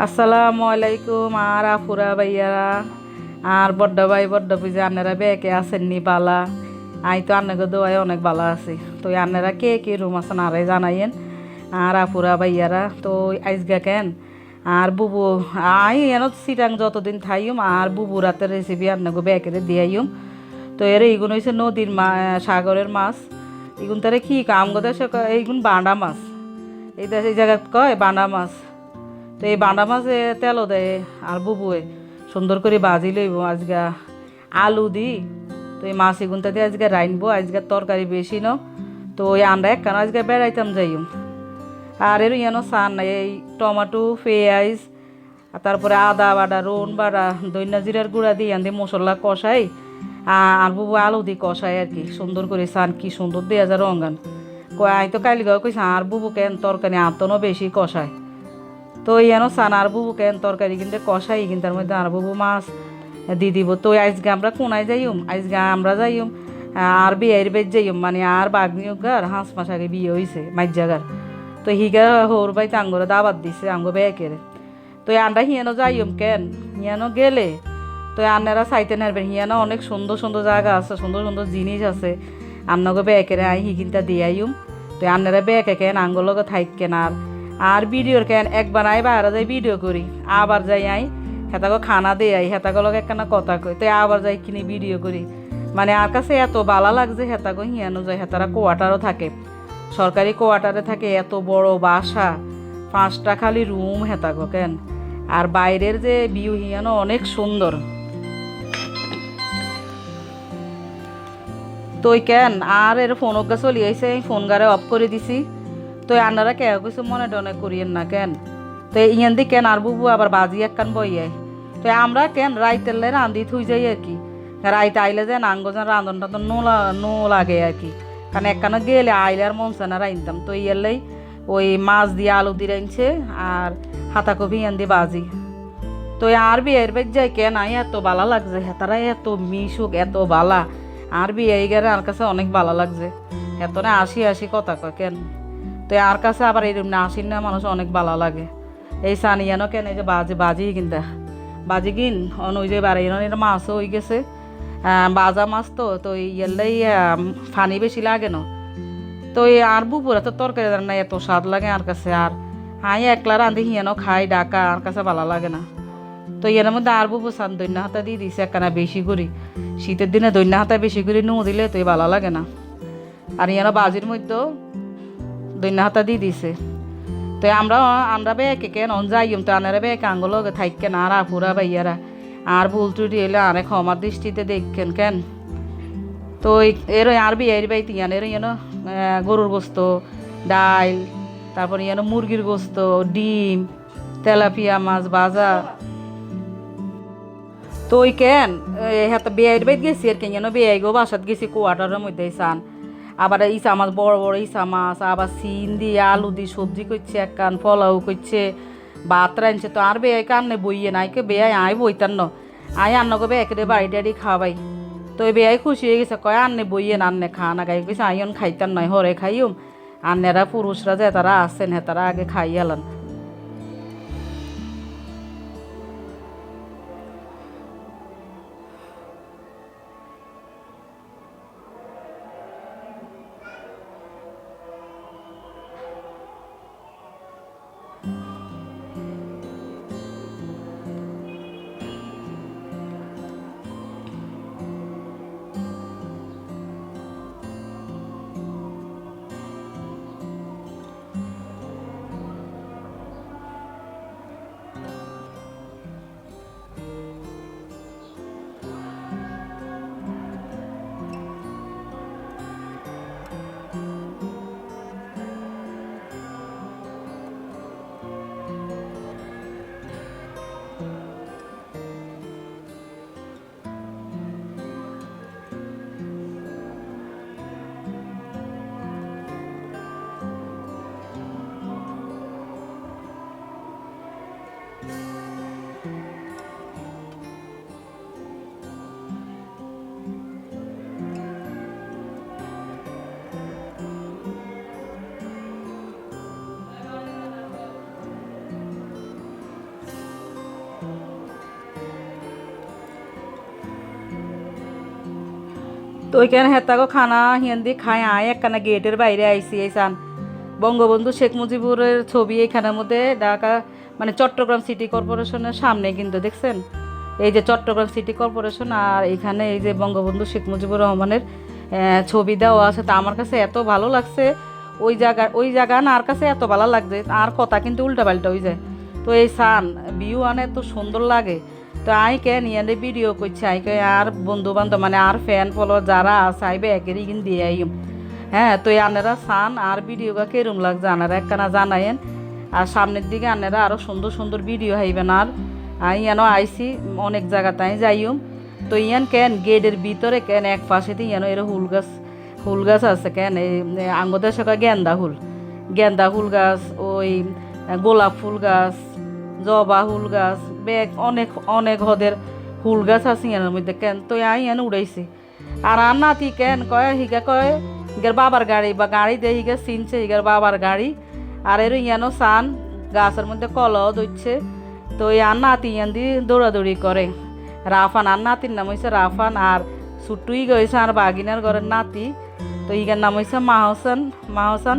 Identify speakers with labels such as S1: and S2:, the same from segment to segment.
S1: আসসালামু আলাইকুম আর আফুরা ভাইয়ারা। আর বড্ড ভাই, বড্ড পুজো আন্নারা বেকে আছেন নি বালা? আই তো আন্নাকে দোয়াই অনেক বালা আছে। তো আন্নারা কে কে রুম আছেন আরে জানাইয়েন। আর আফুরা ভাইয়ারা, তো আইসগা কেন? আর বুবু, আই, এন সিটাং যতদিন থাইম আর বুবু রাতের রেসিপি আন্নাকে বেকেরে দিয়াইম তো এর এইগুন হয়েছে নদীর মা, সাগরের মাছ। এগুন তারে কি কাম গদা এইগুন বাঁডা মাছ। এই এই জায়গাত কয় বাঁডা মাছ? তো এই বাঁডা মাছে তেলও দেয় আর বুবুয়ে। সুন্দর করে বাজি লইব আজগা আলু দি। তো এই মাছ এগুনটা দিয়ে আজকে রাইনবো আজকে তরকারি বেশি ন তো ওই আমরা একখান আজকে বেড়াইতাম যাইম আর এর ইয়ানো সান নাই, এই টমাটো, পেঁয়াজ, আর তারপরে আদা বাটা রুন বাটা দৈন্য জিরার গুঁড়া দিয়ে আন দিয়ে মশলা কষাই। আর বুবু আলু দি কষাই আর কি। সুন্দর করে সান কি সুন্দর দেয়া যায় রঙান। কয়, আই তো কালিগাও কইছে, আর বুবু কেন তরকারি আতনও বেশি কষায়। তো ইয়ানো সান আর বুবু কেন তরকারি কিন্তু? কষাই কিন্তু, তার মধ্যে আর বুবু মাছ দি দিব। তো আজকে আমরা কোনায় যাইম আজকে আমরা যাইম আর বিয়ের বেজ যাইম মানে আর বাগনিও গার হাঁস মাস আগে বিয়ে হয়েছে মাইজাগার তো হিগা হোর বাই আঙ্গরে দাবাত দিছে, আঙ্গ বেকেরে। তো আন্ডা হিয়ানো যাইম কেন? হিয়ানো গেলে। তো আন্নারা চাইতে নারবেন, হিয়ানো অনেক সুন্দর সুন্দর জায়গা আছে, সুন্দর সুন্দর জিনিস আছে। আন্নাকে বেকেরে আই হিগিনটা দিয়াইম তো আন্নারা বেকে কেন আঙ্গলকে থাইকেন আর আর ভিডিওর কেন একবার আই বাইরে যাই ভিডিও করি। আবার যাই আই হেতাকে খানা দিয়ে আই হেতাকে লগে একখানা কথা কই। তাই আবার যাই কিনে ভিডিও করি। মানে আর কাছে এত বালা লাগছে হেতাকে হিয়ানো যায়, হেতারা কোয়ার্টারও থাকে। সরকারি কোয়ার্টারে থাকে এত বড় বাসা, পাঁচটা খালি রুম হেতাগো কেন? আর বাইরের যে ভিউ হিয়ানো অনেক সুন্দর। তো ওই কেন? আর এর ফোন ওকে চলি আইসে ফোন গারে অফ করে দিছি। তো আন্নারা কে কিছু মনে টনে করিয়েন না কেন? তো ইয়ান দি কেন আর বুবু আবার বাজি একখান বইয়াই তো আমরা কেন রাইতেলে রান্ধি থুই যাই আর কি? রাইতে আইলে যে নাঙ্গ যেন রান্ধন টান্ধন নো নো লাগে আর কি। কারণ একখানা গেলে আইলে আর মন না রাইনতাম। তো ইয়ারলেই ওই মাছ দিয়ে আলু দিয়ে রাইনছে আর হাতা কপি ইয়ান দিয়ে বাজি। তো আর বিয়ের বেদ যাই কেন আই এত ভালো লাগছে? হেতারা এত মিশুক, এত বালা। আর বিয়ে গেলে আর কাছে অনেক ভালো লাগছে। এত না আসি আসি কথা কয় কেন? তো আর কাছে আবার এরকম না আসিন না মানুষ অনেক ভালো লাগে। এই সানিয়ানো কেন এই যে বাজি বাজি কিনতে। বাজি কিন? অন ওই যে বাড়াইনের মাছও হয়ে গেছে। বাজা মাছ তো তো ইয়ারলেই ফানি বেশি লাগে না। তো এই আর বুপুরা তো তরকারি রান্না এত স্বাদ লাগে আর কাছে। আর হাই একলা রাঁধি হিয়ানো খাই, ডাকা আর কাছে ভালো লাগে না। তো এর মধ্যে আর বুবু সান দৈন্য হাতা দিয়ে দিছে একখানা বেশি করে। শীতের দিনে দৈন্য হাতা বেশি করে নো দিলে তো ভালো লাগে না। আর ইয়ানো বাজির মধ্যেও দৈন্য হাতা দিছে। তো আমরা আমরা বে কে কেন যাইম তো আনারা বে কাঙ্গল থাইকেন আর আফুরা ভাইয়ারা আর ভুল ত্রুটি এলে অনেক ক্ষমার দৃষ্টিতে দেখেন কেন? তো এর আর বি এর বাই তিয়ান এর যেন গরুর গোস্ত, ডাইল, তারপর যেন মুরগির গোস্ত, ডিম, তেলাপিয়া মাছ ভাজা তো ওই কেন হাতে বেয়ের বাইত গেছি আর কেন যেন বেয়ে গো বাসাত গেছি কোয়াটারের মধ্যে সান আবার ইসা মাছ বড় বড় ইসা মাছ, আবার সিন দিয়ে আলু দিয়ে সবজি করছে, এক কান পোলাও করছে, ভাত রাঁধছে, তো আর বেয়াই কান্নে বইয়ে নাই, কে বেয়াই আয় বইতান ন আয় আন্নকে বে কেটে বাড়ি টাড়ি খাওয়াই তো বেয়াই খুশি হয়ে গেছে, কয় আন্নে বইয়ে না আন্নে খা না গাই কইছে আইন খাইতার নয়, হরে খাইম আন্নেরা পুরুষরা যে তারা আসেন হে তারা আগে খাই তো ওইখানে হেতাগো খানা হিয়ান্দি খায় আয় একখানা গেটের বাইরে আইসি এই সান বঙ্গবন্ধু শেখ মুজিবুরের ছবি এইখানের মধ্যে ঢাকা মানে চট্টগ্রাম সিটি কর্পোরেশনের সামনে কিন্তু দেখছেন এই যে চট্টগ্রাম সিটি কর্পোরেশন আর এখানে এই যে বঙ্গবন্ধু শেখ মুজিবুর রহমানের ছবি দেওয়া আছে, তা আমার কাছে এত ভালো লাগছে, ওই জায়গা ওই জায়গা না আর কাছে এত ভালো লাগছে, আর কথা কিন্তু উল্টা পাল্টা হয়ে যায়। তো এই সান, ভিউ আনে এত সুন্দর লাগে। তো আই কে নিয়ে ভিডিও করছি, আই কে আর বন্ধু বান্ধব মানে আর ফ্যান ফলো যারা আছে আইবে একেরই কিন দিয়ে আইম হ্যাঁ তো আনেরা সান আর ভিডিওটা কেরম লাগছে? আনারা একখানা জানায়েন। আর সামনের দিকে আনেরা আরও সুন্দর সুন্দর ভিডিও হাইবেন। আর, আই যেন আইসি অনেক জায়গাতাই যাইম তো ইয়ান কেন, গেটের ভিতরে কেন, এক পাশেতে যেন এর হুল গাছ হুল গাছ আছে কেন, এই আঙ্গদের সকা গেন্দা হুল। গেন্দা ফুল গাছ, ওই গোলাপ ফুল গাছ জবা ফুল গাছ, বেগ, অনেক অনেক হদের ফুল গাছ আছে ইয়ানের মধ্যে। কেন? তো আই ইয়ান উড়াইছি। আর আর নাতি কেন? কয়, হিগা কয়, হিগার বাবার গাড়ি বা গাড়ি দিয়ে হিগা চিনছে হিগার বাবার গাড়ি। আর এর ইয়ানো সান, গাছের মধ্যে কল দইছে তো আর নাতি ইয়ান দি দৌড়াদৌড়ি করে। রাফান, আর নাতির নাম হয়েছে রাফান, আর ছুটুই গেছে আর বাগিনার ঘরের নাতি। তো ইগার নাম হয়েছে মাহসান মাহসান।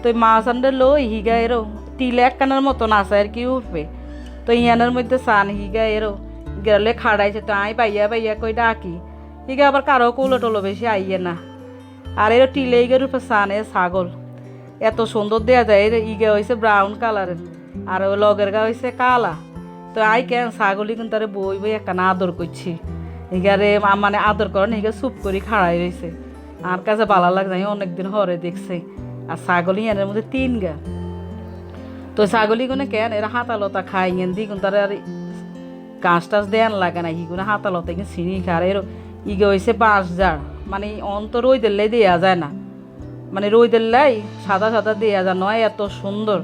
S1: তো মাহসানটা লই হিগা এরো টিলে একখানের মতন আছে আর কি উঠবে? তো ইয়ানের মধ্যে সান হিগা এরো গেলে খাড়াইছে তো আই পাইয়া পাইয়া কই ডাকি হিগা আবার কারও কুলো টলো বেশি আইয়ে না আর এর টিলে ইগের উপর সান এ ছাগল এত সুন্দর দেয়া যায় ইগে হয়েছে ব্রাউন কালারের আর ওই লগের গা হয়েছে কালা তো আই কেন ছাগলই কিন্তু তারে বই বই একখানা আদর করছি ইগারে আ- মানে আদর করে না ইগা চুপ করে খাড়াই রয়েছে আর কাছে ভালো লাগছে আমি অনেকদিন হরে দেখছে আর ছাগলই এনের মধ্যে তিন গা তো ছাগলিগুলো কেন? এরা হাতালতা খাই গেন দি কিন্তু তারা আর গাছ টাছ দেয়ান লাগে না হিগুলো হাতালতা কিন্তু চিনি খার এর ইগে হয়েছে বাঁশ জার মানে অন্ত রই দিল্লাই দেয়া যায় না। মানে রই দিল্লাই সাদা সাদা দেয়া যায়, নয় এত সুন্দর।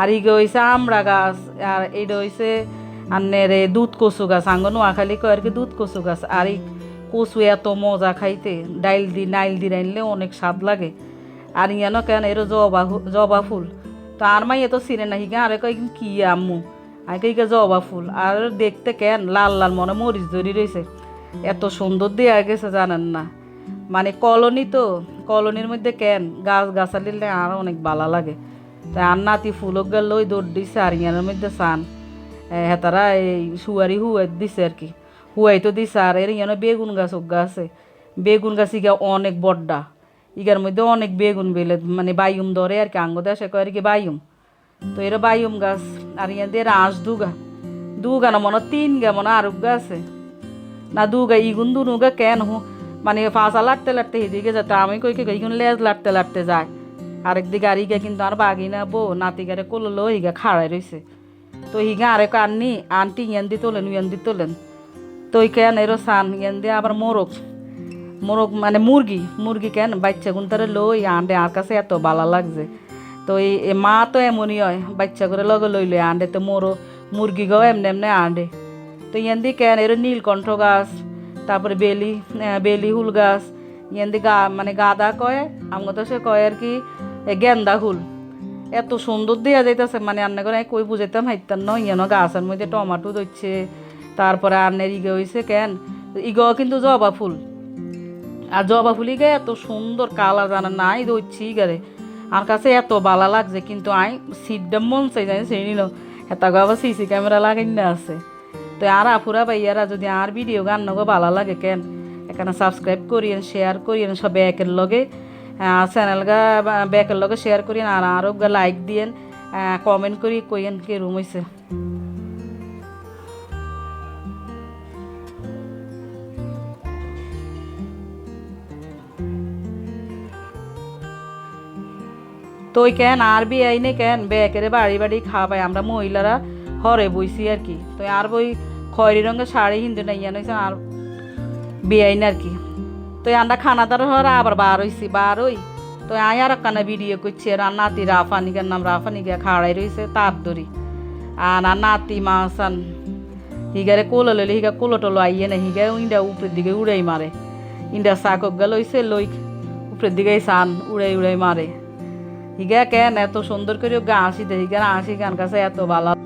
S1: আর ইগে হয়েছে আমড়া গাছ, আর এইটা হয়েছে আন্নের দুধ কচু গাছ। আঙ্গ নোয়াখালী কয় আর কি দুধ কচু গাছ। আর এই কচু এত মজা খাইতে, ডাইল দি, নাইল দি রাইনলে অনেক স্বাদ লাগে। আর ইয়ান কেন? এর জবা জবা ফুল। তো আর মাই এত চিনে না হিগা আরে কয় কি আম্মু? আগে ইকে জবা ফুল। আর দেখতে কেন? লাল লাল মনে মরিচ ধরি রয়েছে এত সুন্দর দেয়া গেছে জানেন না। মানে কলোনি তো, কলোনির মধ্যে কেন? গাছ গাছালিলে আর অনেক ভালো লাগে। তাই আর নাতি ফুলক গেল ওই দৌড় দিছে, আর ইয়ানের মধ্যে সান হেতারা এই সুয়ারি হুয়াই দিছে আর কি। হুয়াই তো দিছে, আর এর ইয়ানো বেগুন গাছ ওগা আছে। বেগুন গাছ ইগা অনেক বড্ডা। ইগার মধ্যে অনেক বেগুন বেলে মানে বাইম ধরে আর কি, আঙ্গ দেশে কয় আর কি বাইম। তো এরা বাইম গাছ, আর ইয়ান দিয়ে আঁশ দুগা। দুগা না মনে তিন গা মনে হয় আরুক গা আছে। না দুগা ইগুন, দুনুগা কেন? হু মানে ফাঁসা লাটতে লাটতে এদিকে যেত আমি কই কে ইগুন লেজ লাটতে লাটতে যায়। আরেক দিকে আর ইগা কিন্তু আর বাগি না বো নাতি গারে কোলো হিগা খাড়াই রইছে। তো হিগা আরেক আননি, আন্টি ইয়ান দি তোলেন, ইয়ান দি তোলেন। তো কেন এরো সান, ইয়ান দিয়ে আবার মোরগ। মোরগ মানে মুরগি মুরগি কেন? বাচ্চা গুনতারে লই আন্ডে আর কাছে এত ভালো লাগছে। তো এই মা তো এমনই হয়, বাচ্চা করে লগে লইলে আন্ডে, তো মোরো মুরগি গাও এমনি এমনি আন্ডে। তো ইয়ান দি কেন? এর নীলকণ্ঠ গাছ, তারপরে বেলি বেলি হুল গাছ। ইয়ান দি গা মানে গাদা কয় আমার তো সে কয় আর কি গেন্দা হুল। এত সুন্দর দেওয়া যাইতেছে মানে আন্না করে কই বুঝাইতাম হাইতাম ন ইয়ানো গাছের মধ্যে টমাটো ধরছে, তারপরে আন্নের ইগে হয়েছে কেন? ইগো কিন্তু জবা ফুল। আর জবা ফুলি গে, এত সুন্দর কালার জানা নাই দইছি গারে আর কাছে এত বালা লাগছে, কিন্তু আই সিটটা মন চাই জানি সেই নিল। এটা আবার সিসি ক্যামেরা লাগাই না আছে। তো আর আফুরা ভাইয়ারা যদি আর ভিডিও গান নগো ভালো লাগে কেন? এখানে সাবস্ক্রাইব করিয়েন শেয়ার করিয়েন, সব একের লগে। চ্যানেল গা ব্যাকের লগে শেয়ার করিয়েন, আর আরও লাইক দিয়েন। কমেন্ট করি কইয়েন কে রুম হয়েছে তো ওই কেন আর বি আইনে কেন? বেকেরে বাড়ি বাড়ি খাওয়া পাই আমরা মহিলারা হরে বইছি আর কি। তো আর বই খয়রি রঙের শাড়ি হিন্দু নাই, ইয়ান হয়েছে আর বিয়াইন আর কি। তো আমরা খানা হর আবার বার হইছি, বার হই। তো আই আর কানা ভিডিও করছি আর নাতি রাফানিকার নাম রাফানিকা খাড়াই রয়েছে তার দড়ি। আর নাতি মাসান হিগারে কোলো লইলে হিগা কোলো টোলো আইয়ে না হিগা ইন্ডা উপরের দিকে উড়াই মারে। ইন্ডা শাকক গা লইছে লই উপরের দিকে সান উড়াই উড়াই মারে। হিগা কেন এত সুন্দর করে গা আসি দে হিগা আসি গান কাছে এত ভালো